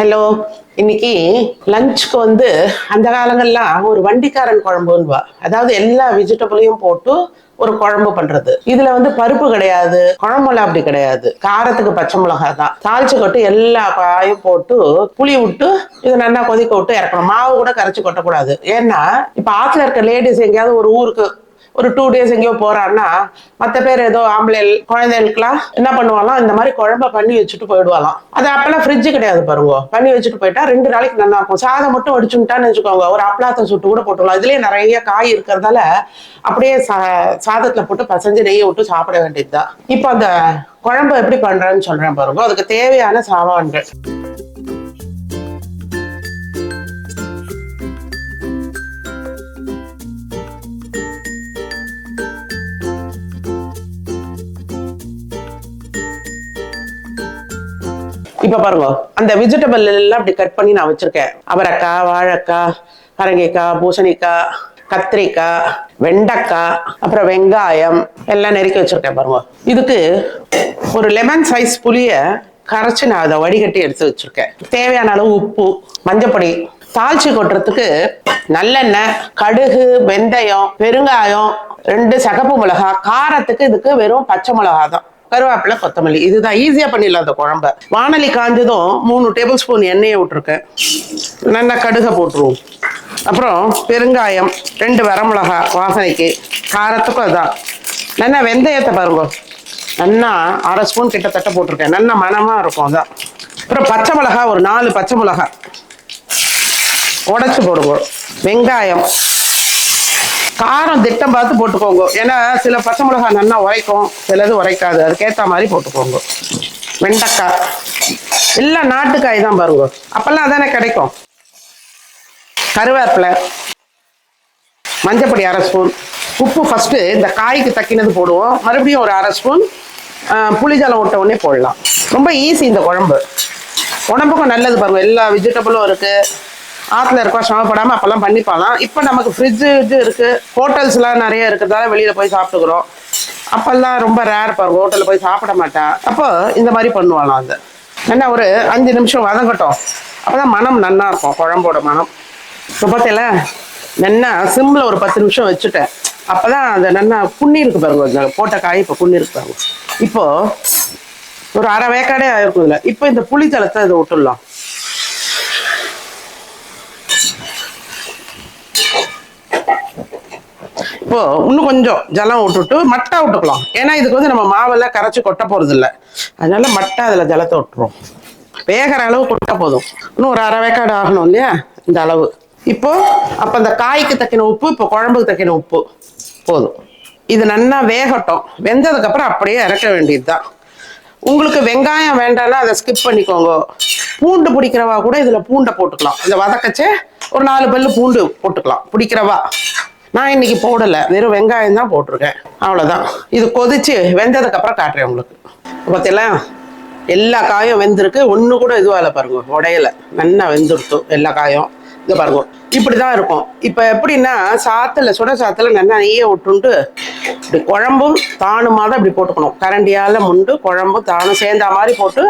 Hello இன்னைக்கு லஞ்சுக்கு வந்து அந்த காலங்கள்லாம் ஒரு வண்டிக்காரன் குழம்புன்னுவா அதாவது எல்லா வெஜிடபிளையும் போட்டு ஒரு குழம்பு பண்றது. இதுல வந்து பருப்பு கிடையாது குழம்புல அப்படி கிடையாது. காரத்துக்கு பச்சை மிளகாய் தான். தாளிச்சு கொட்டு எல்லா காயும் போட்டு புளி விட்டு இதை நல்லா கொதிக்க விட்டு இறக்கணும். மாவு கூட கரைச்சு கொட்டக்கூடாது. ஏன்னா இப்ப ஆத்துல இருக்க லேடிஸ் எங்கேயாவது ஒரு ஊருக்கு ஒரு டூ டேஸ் எங்கேயோ போறான்னா மற்ற பேர் ஏதோ ஆம்பளை குழந்தைகளுக்குலாம் என்ன பண்ணுவாங்களாம் இந்த மாதிரி குழம்ப பண்ணி வச்சுட்டு போயிடுவாங்களாம். அது அப்பெல்லாம் ஃப்ரிட்ஜ் கிடையாது பாருங்க. பண்ணி வச்சுட்டு போயிட்டா ரெண்டு நாளைக்கு நல்லா இருக்கும். சாதம் மட்டும் வடிச்சுட்டான்னு வச்சுக்கோங்க. ஒரு அப்பளாத்தை சுட்டு கூட போட்டுக்கலாம். இதுலயே நிறைய காய் இருக்கிறதால அப்படியே சா சாதத்துல போட்டு பசஞ்சு நெய்யை விட்டு சாப்பிட வேண்டியதுதான். இப்போ அந்த குழம்பு எப்படி பண்றேன்னு சொல்றேன் பாருங்க. அதுக்கு தேவையான சாமான்கள். இப்ப பாருங்க அந்த வெஜிடபிள் எல்லாம் அப்படி கட் பண்ணி நான் வச்சிருக்கேன். அவரைக்காய் வாழைக்காய் பரங்கிக்காய் பூசணிக்காய் கத்திரிக்காய் வெண்டைக்காய் அப்புறம் வெங்காயம் எல்லாம் நெருக்கி வச்சிருக்கேன் பாருங்க. இதுக்கு ஒரு லெமன் சைஸ் புளிய கரைச்சி நான் அதை வடிகட்டி எடுத்து வச்சிருக்கேன். தேவையான அளவு உப்பு மஞ்சப்பொடி தாழ்ச்சி கொட்டுறதுக்கு நல்லெண்ணெய் கடுகு வெந்தயம் பெருங்காயம் ரெண்டு சகப்பு மிளகாய் காரத்துக்கு இதுக்கு வெறும் பச்சை மிளகா தான் கருவேப்பிலை கொத்தமல்லி. இதுதான் ஈஸியா பண்ணிடலாம் அந்த குழம்ப. வானலி காஞ்சதும் மூணு டேபிள் ஸ்பூன் எண்ணெயை விட்டுருக்கேன். நல்லா கடுகை போட்டுருவோம். அப்புறம் பெருங்காயம் ரெண்டு வரமிளகா வாசனைக்கு காரத்துக்கும் அதான். நல்லா வெந்தயத்தை பாருங்க. நல்லா அரை ஸ்பூன் கிட்டத்தட்ட போட்டிருக்கேன். நல்ல மணமா இருக்கும் அதான். அப்புறம் பச்சை மிளகா ஒரு நாலு பச்சை மிளகா. உடச்சி போடுவோம் வெங்காயம் காரம் திட்டம் பார்த்து போட்டுக்கோங்க. ஏன்னா சில பச்சை மிளகாய் நல்லா உரைக்கும். சிலது உரைக்காது. அதுக்கேற்ற மாதிரி போட்டுக்கோங்க. வெண்டைக்காய். எல்லாம் நாட்டுக்காய் தான் பாருங்க. அப்போல்லாம் அதானே கிடைக்கும்? கருவேப்பிலை மஞ்சப்பொடி அரை ஸ்பூன். உப்பு ஃபஸ்ட்டு இந்த காய்க்கு தக்கினது போடுவோம். மறுபடியும் ஒரு அரை ஸ்பூன் புளிஜலம் விட்ட உடனே போடலாம். ரொம்ப ஈஸி இந்த குழம்பு. உடம்புக்கும் நல்லது பாருங்கள் எல்லா வெஜிடபிளும் இருக்குது ஆற்றுல இருக்கோம் சிரமப்படாமல் அப்போல்லாம் பண்ணிப்பாலாம் இப்போ நமக்கு ஃப்ரிட்ஜு இது இருக்குது ஹோட்டல்ஸ்லாம் நிறைய இருக்கிறதால வெளியில் போய் சாப்பிட்டுக்கிறோம். அப்போல்லாம் ரொம்ப ரேர் பாருங்க. ஹோட்டலில் போய் சாப்பிட மாட்டேன் அப்போ இந்த மாதிரி பண்ணுவாளாம் அது. என்ன ஒரு அஞ்சு நிமிஷம் வதங்கட்டும். அப்பதான் மனம் நன்னா இருக்கும். குழம்போட மனம். இப்போ பார்த்தீங்களா நன்னா சிம்மில் ஒரு பத்து நிமிஷம் வச்சுட்டேன். அப்போ தான் அந்த நன்னா புண்ணி இருக்கு பாருங்க. இந்த போட்ட காய் இப்போ புண்ணி இருக்கு பாருங்க. இப்போது ஒரு அரை வேக்காடே ஆயிருக்கும் இல்லை இப்போ இந்த புளி தளத்தை இதை விட்டுடலாம். இப்போ இன்னும் கொஞ்சம் ஜலம் விட்டுட்டு மட்டை விட்டுக்கலாம். ஏன்னா இதுக்கு வந்து நம்ம மாவெல்லாம் கரைச்சி கொட்ட போறது இல்லை அதனால மட்டை அதுல ஜலத்தை விட்டுரும். வேகிற அளவு கொட்ட போதும். இன்னும் ஒரு அரை வேக்காடு ஆகணும் இல்லையா? இந்த அளவு. இப்போ அப்ப அந்த காய்க்கு தக்கின உப்பு இப்போ குழம்புக்கு தக்கின உப்பு. போதும். இது நல்லா வேகட்டும். வெந்ததுக்கு அப்புறம் அப்படியே இறக்க வேண்டியதுதான். உங்களுக்கு வெங்காயம் வேண்டாம்னா அதை ஸ்கிப் பண்ணிக்கோங்க. பூண்டு பிடிக்கிறவா கூட இதுல பூண்டை போட்டுக்கலாம். இதை வதக்கச்சே ஒரு நாலு பல்லு பூண்டு போட்டுக்கலாம். பிடிக்கிறவா. நான் இன்னைக்கு போடலை. வெறும் வெங்காயம் தான் போட்டிருக்கேன். அவ்வளோதான் இது கொதிச்சு வெந்ததுக்கப்புறம் காட்டுறேன் உங்களுக்கு. பார்த்தீங்களா எல்லா காயும் வெந்திருக்கு. ஒன்று கூட இதுவாக இல்லை பாருங்க. உடையல. நல்லா வெந்துடுத்து எல்லா காயும். இது பாருங்க. இப்படி தான் இருக்கும். இப்போ எப்படின்னா சாத்தில் சுட சாத்தில் நல்லா நெய்யை விட்டுண்டு இப்படி குழம்பும் தானுமாக தான் இப்படி போட்டுக்கணும். கரண்டியால் முண்டு குழம்பும் தானும் சேர்ந்தா மாதிரி போட்டு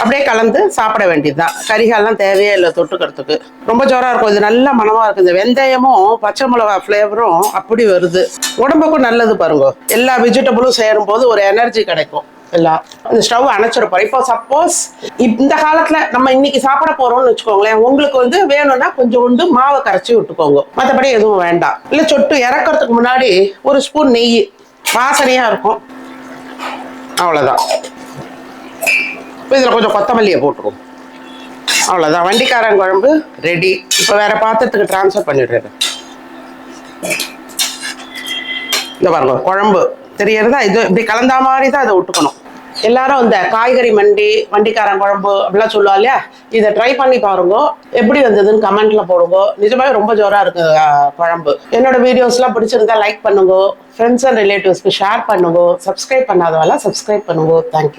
அப்படியே கலந்து சாப்பிட வேண்டியதுதான். கறிகாலாம் தேவையே இல்லை தொட்டுக்கிறதுக்கு. ரொம்ப ஜோராக இருக்கும். இது நல்ல மனமாக இருக்கும். இந்த வெந்தயமும் பச்சை மிளகா ஃப்ளேவரும் அப்படி வருது. உடம்புக்கும் நல்லது பாருங்க. எல்லா வெஜிடபிளும் சேரும் போது ஒரு எனர்ஜி கிடைக்கும். எல்லாம் அந்த ஸ்டவ் அணைச்சிருப்போம். இப்போ சப்போஸ் இந்த காலத்தில் நம்ம இன்னைக்கு சாப்பிட போகிறோம்னு வச்சுக்கோங்களேன். உங்களுக்கு வந்து வேணும்னா கொஞ்சோண்டு மாவை கரைச்சி விட்டுக்கோங்க. மற்றபடி எதுவும் வேண்டாம். இல்லை சொட்டு இறக்கறதுக்கு முன்னாடி ஒரு ஸ்பூன் நெய். வாசனையாக இருக்கும். அவ்வளோதான் இப்போ இதில் கொஞ்சம் கொத்தமல்லியை போட்டுருவோம் அவ்வளோதான் வண்டிக்காரன் குழம்பு ரெடி இப்போ வேற பாத்திரத்துக்கு ட்ரான்ஸ்ஃபர் பண்ணிடுறேன் இந்த பாருங்க குழம்பு. தெரியறதா? இது இப்படி கலந்தா மாதிரி தான் அதை விட்டுக்கணும் எல்லாரும் இந்த காய்கறி மண்டி வண்டிக்காரன் குழம்பு அப்படிலாம் சொல்லுவா இல்லையா? இதை ட்ரை பண்ணி பாருங்க. எப்படி வந்ததுன்னு கமெண்ட்ல போடுங்க. நிஜமாவே ரொம்ப ஜோரா இருக்கு குழம்பு. என்னோட வீடியோஸ்லாம் பிடிச்சிருந்தா லைக் பண்ணுங்க. ஃப்ரெண்ட்ஸ் அண்ட் ரிலேட்டிவ்ஸ்க்கு ஷேர் பண்ணுங்க. சப்ஸ்கிரைப் பண்ணாதவெல்லாம் சப்ஸ்கிரைப் பண்ணுங்க. Thank you